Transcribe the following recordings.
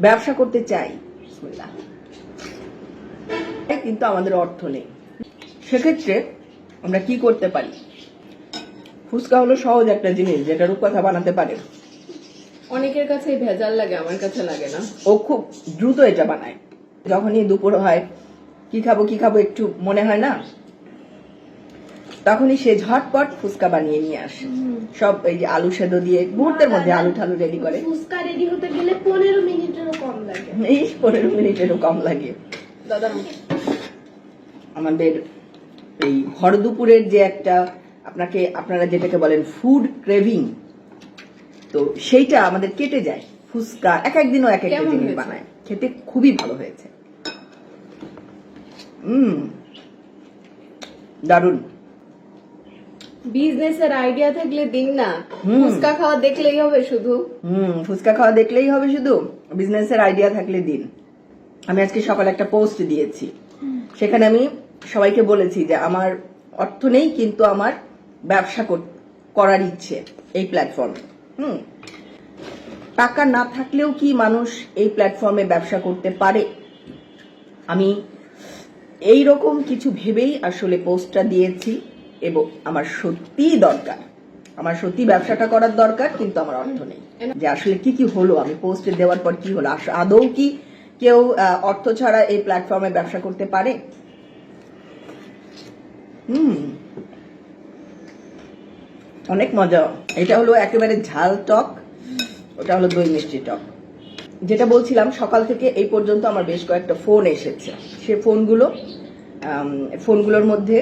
ব্যবসা করতে চাই। কিন্তু আমাদের অর্থ নেই। সেক্ষেত্রে আমরা কি করতে পারি? ফুচকা হলো সহজ একটা জিনিস যেটা রূপকথা বানাতে পারে। অনেকের কাছে ভেজাল লাগে আমার কাছে লাগে না। ও খুব দ্রুত এটা বানায়। যখনই দুপুর হয় কি খাব কি খাব একটু মনে হয় না? তখনই সে ঝটপট ফুচকা বানিয়ে নিয়ে আসে। সব এই যে আলু সেদ্ধ দিয়ে মুহূর্তের মধ্যে আলু ঠালু রেডি করে। ফুচকা রেডি হতে গেলে পনেরো মিনিটেরও কম লাগে। এই পনেরো মিনিটেরও কম লাগে। দাদা আমাদের এই ভর দুপুরের যে একটা আপনাকে আপনারা যেটাকে বলেন ফুড ক্রেভিং তো সেইটা আমাদের কেটে যায়। ফুচকা এক একদিনও এক একটা জিনিস বানায়। খেতে খুবই ভালো হয়েছে। হুম দারুণ। বিজনেসের আইডিয়া থাকলে দিন না। ফুচকা খাওয়া দেখলেই হবে শুধু। হুম ফুচকা খাওয়া দেখলেই হবে শুধু। বিজনেসের আইডিয়া থাকলে দিন। আমি আজকে সকালে একটা পোস্ট দিয়েছি। সেখানে আমি সবাইকে বলেছি যে আমার অর্থ নেই কিন্তু আমার ব্যবসা কর- করার ইচ্ছে এই প্ল্যাটফর্মে হুম। টাকা না থাকলেও কি মানুষ এই প্ল্যাটফর্মে ব্যবসা করতে পারে? আমি এই রকম কিছু ভেবেই আসলে পোস্টটা দিয়েছি। এবং আমার সত্যিই দরকার। আমার সত্যি ব্যবসাটা করার দরকার, কিন্তু আমার অর্থ নেই। যে আসলে কি কি হলো, আমি পোস্টে দেওয়ার পর কি হলো আদৌ কি কেউ অর্থ ছাড়া এই প্ল্যাটফর্মে ব্যবসা করতে পারে? হুম। অনেক মজা। এটা হলো একেবারে ঝাল টক, ওটা হলো দই মিষ্টি টক। যেটা বলছিলাম, সকাল থেকে এই পর্যন্ত আমার বেশ কয়েকটা ফোন এসেছে। সে ফোনগুলো ফোনগুলোর মধ্যে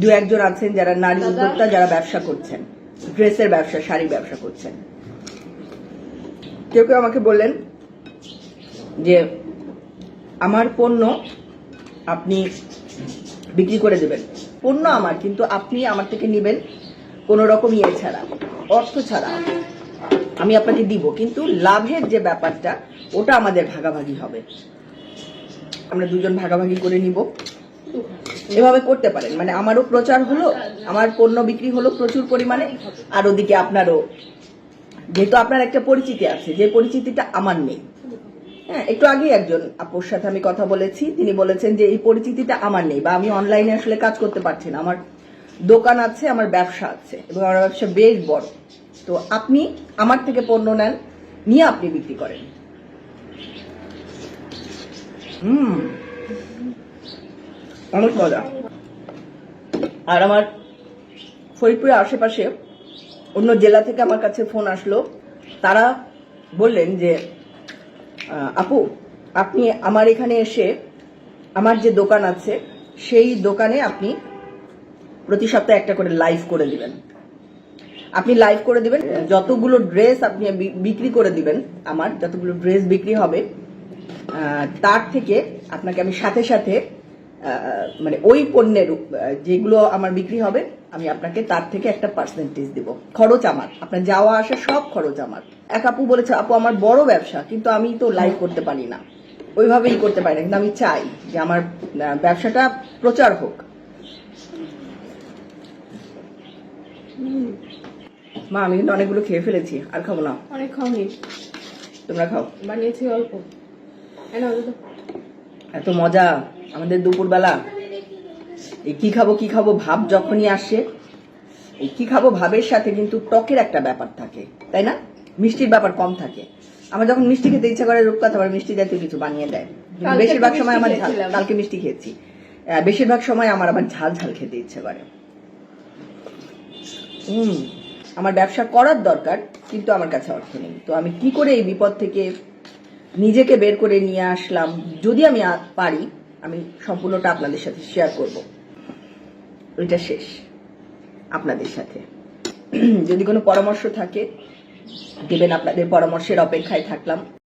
দু একজন আছেন যারা নারী উদ্যোক্তা, যারা ব্যবসা করছেন। ড্রেসের ব্যবসা শাড়ি ব্যবসা করছেন। কেউ কেউ আমাকে বললেন যে, আমার পণ্য আপনি বিক্রি করে দেবেন। পণ্য আমার, কিন্তু আপনি আমার থেকে নেবেন কোন রকম ইয়ে ছাড়া, অর্থ ছাড়া। আমি আপনাকে দিব, কিন্তু লাভের যে ব্যাপারটা, ওটা আমাদের ভাগাভাগি হবে। আমরা দুজন ভাগাভাগি করে নিব। এভাবে করতে পারেন। মানে আমারও প্রচার হলো, আমার পণ্য বিক্রি হলো প্রচুর পরিমাণে, আর ওদিকে আপনারও। যেহেতু আপনার একটা পরিচিতি আছে, যে পরিচিতিটা আমার নেই। হ্যাঁ একটু আগে একজন আপুর সাথে আমি কথা বলেছি। তিনি বলেছেন যে এই পরিচিতিটা আমার নেই, বা আমি অনলাইনে আসলে কাজ করতে পারছি না। আমার দোকান আছে, আমার ব্যবসা আছে, এবং আমার ব্যবসা বেশ বড়। তো আপনি আমার থেকে পণ্য নেন, নিয়ে আপনি বিক্রি করেন। হুম। অনেক মজা। আর আমার ফরিদপুরের আশেপাশে অন্য জেলা থেকে আমার কাছে ফোন আসলো। তারা বললেন যে আপু, আপনি আমার এখানে এসে আমার যে দোকান আছে, সেই দোকানে আপনি প্রতি সপ্তাহে একটা করে লাইভ করে দিবেন। আপনি লাইভ করে দিবেন, যতগুলো ড্রেস আপনি বিক্রি করে দিবেন, আমার যতগুলো ড্রেস বিক্রি হবে তার থেকে আপনাকে আমি সাথে সাথে মানে ওই পণ্যের যেগুলো আমার বিক্রি হবে আমি আপনাকে তার থেকে একটা পার্সেন্টেজ দিব। খরচ আমার। আপনার যাওয়া আসা সব খরচ আমার। এক আপু বলেছে আপু আমার বড় ব্যবসা কিন্তু আমি তো লাইভ করতে পারি না। ওইভাবেই করতে পারি না কিন্তু আমি চাই যে আমার ব্যবসাটা প্রচার হোক। মা আমি কিন্তু অনেকগুলো খেয়ে ফেলেছি আর খাব না। অনেক খাওনি। তোমরা খাও। বানিয়েছি অল্প। এত মজা। আমাদের দুপুরবেলা। এই কি খাব কি খাব ভাব যখনই আসে এই কি খাব ভাবের সাথে কিন্তু টকের একটা ব্যাপার থাকে তাই না? মিষ্টির ব্যাপার কম থাকে। আমার যখন মিষ্টি খেতে ইচ্ছা করে রূপকথা আবার মিষ্টি জাতীয় কিছু বানিয়ে দেয়। বেশিরভাগ সময় আমার ঝাল। কালকে মিষ্টি খেয়েছি। বেশিরভাগ সময় আমার আবার ঝাল ঝাল খেতে ইচ্ছে করে। হুম আমার ব্যবসা করার দরকার কিন্তু আমার কাছে অর্থ নেই। তো আমি কি করে এই বিপদ থেকে নিজেকে বের করে নিয়ে আসলাম যদি আমি পারি আমি সম্পূর্ণটা আপনাদের সাথে শেয়ার করব। ওইটা শেষ, আপনাদের সাথে। যদি কোনো পরামর্শ থাকে, দেবেন, আপনাদের পরামর্শের অপেক্ষায় থাকলাম।